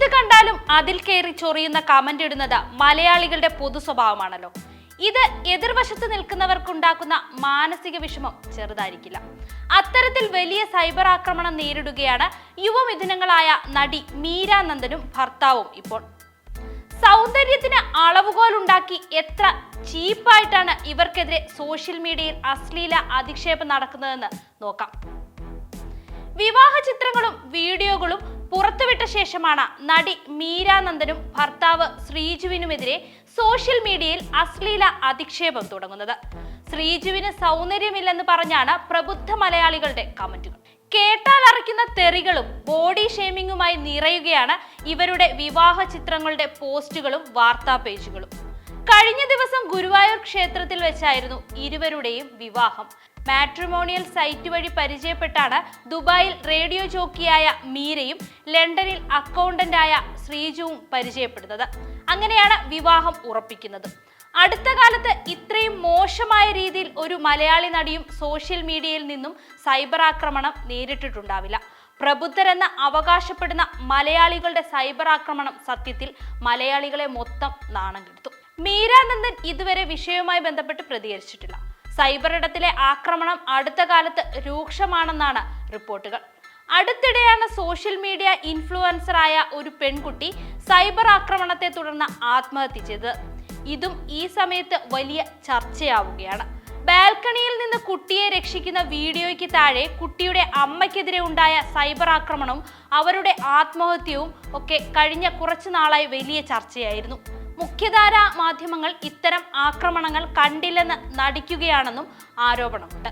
എന്ത് കണ്ടാലും അതിൽ കയറി ചൊറിയുന്ന കമന്റ് ഇടുന്നത് മലയാളികളുടെ പൊതു സ്വഭാവമാണല്ലോ. ഇത് എതിർവശത്ത് നിൽക്കുന്നവർക്കുണ്ടാക്കുന്ന മാനസിക വിഷമം ചെറുതായിരിക്കില്ല. അത്തരത്തിൽ വലിയ സൈബർ ആക്രമണം നേരിടുകയാണ് യുവമിഥുനങ്ങളായ നടി മീര നന്ദനും ഭർത്താവും ഇപ്പോൾ. സൗന്ദര്യത്തിന് അളവുകോലുണ്ടാക്കി എത്ര ചീപ്പായിട്ടാണ് ഇവർക്കെതിരെ സോഷ്യൽ മീഡിയയിൽ അശ്ലീല അധിക്ഷേപം നടക്കുന്നതെന്ന് നോക്കാം. വിവാഹ ചിത്രങ്ങളും വീഡിയോകളും പുറത്തുവിട്ട ശേഷമാണ് നടി മീരാനന്ദനും ഭർത്താവ് ശ്രീജുവിനുമെതിരെ സോഷ്യൽ മീഡിയയിൽ അശ്ലീല അധിക്ഷേപം തുടങ്ങുന്നത്. ശ്രീജുവിന് സൗന്ദര്യമില്ലെന്ന് പറഞ്ഞാണ് പ്രബുദ്ധ മലയാളികളുടെ കമന്റുകൾ. കേട്ടാൽ അറയ്ക്കുന്ന തെറികളും ബോഡി ഷേമിങ്ങുമായി നിറയുകയാണ് ഇവരുടെ വിവാഹ ചിത്രങ്ങളുടെ പോസ്റ്റുകളും വാർത്താ പേജുകളും. കഴിഞ്ഞ ദിവസം ഗുരുവായൂർ ക്ഷേത്രത്തിൽ വെച്ചായിരുന്നു ഇരുവരുടെയും വിവാഹം. മാട്രിമോണിയൽ സൈറ്റ് വഴി പരിചയപ്പെട്ടാണ് ദുബായിൽ റേഡിയോ ജോക്കിയായ മീരയും ലണ്ടനിൽ അക്കൗണ്ടന്റായ ശ്രീജുവും പരിചയപ്പെടുന്നത്. അങ്ങനെയാണ് വിവാഹം ഉറപ്പിക്കുന്നത്. അടുത്ത കാലത്ത് ഇത്രയും മോശമായ രീതിയിൽ ഒരു മലയാളി നടിയും സോഷ്യൽ മീഡിയയിൽ നിന്നും സൈബർ ആക്രമണം നേരിട്ടിട്ടുണ്ടാവില്ല. പ്രബുദ്ധരെന്ന് അവകാശപ്പെടുന്ന മലയാളികളുടെ സൈബർ ആക്രമണം സത്യത്തിൽ മലയാളികളെ മൊത്തം നാണം കെടുത്തു. മീരാനന്ദൻ ഇതുവരെ വിഷയവുമായി ബന്ധപ്പെട്ട് പ്രതികരിച്ചിട്ടില്ല. സൈബർ ഇടത്തിലെ ആക്രമണം അടുത്ത കാലത്ത് രൂക്ഷമാണെന്നാണ് റിപ്പോർട്ടുകൾ. അടുത്തിടെയാണ് സോഷ്യൽ മീഡിയ ഇൻഫ്ലുവൻസറായ ഒരു പെൺകുട്ടി സൈബർ ആക്രമണത്തെ തുടർന്ന് ആത്മഹത്യ ചെയ്തത്. ഇതും ഈ സമയത്ത് വലിയ ചർച്ചയാവുകയാണ്. ബാൽക്കണിയിൽ നിന്ന് കുട്ടിയെ രക്ഷിക്കുന്ന വീഡിയോയ്ക്ക് താഴെ കുട്ടിയുടെ അമ്മയ്ക്കെതിരെ ഉണ്ടായ സൈബർ ആക്രമണവും അവരുടെ ആത്മഹത്യവും ഒക്കെ കഴിഞ്ഞ കുറച്ചു നാളായി വലിയ ചർച്ചയായിരുന്നു. മുഖ്യധാരാ മാധ്യമങ്ങൾ ഇത്തരം ആക്രമണങ്ങൾ കണ്ടില്ലെന്ന് നടിക്കുകയാണെന്നും ആരോപണമുണ്ട്.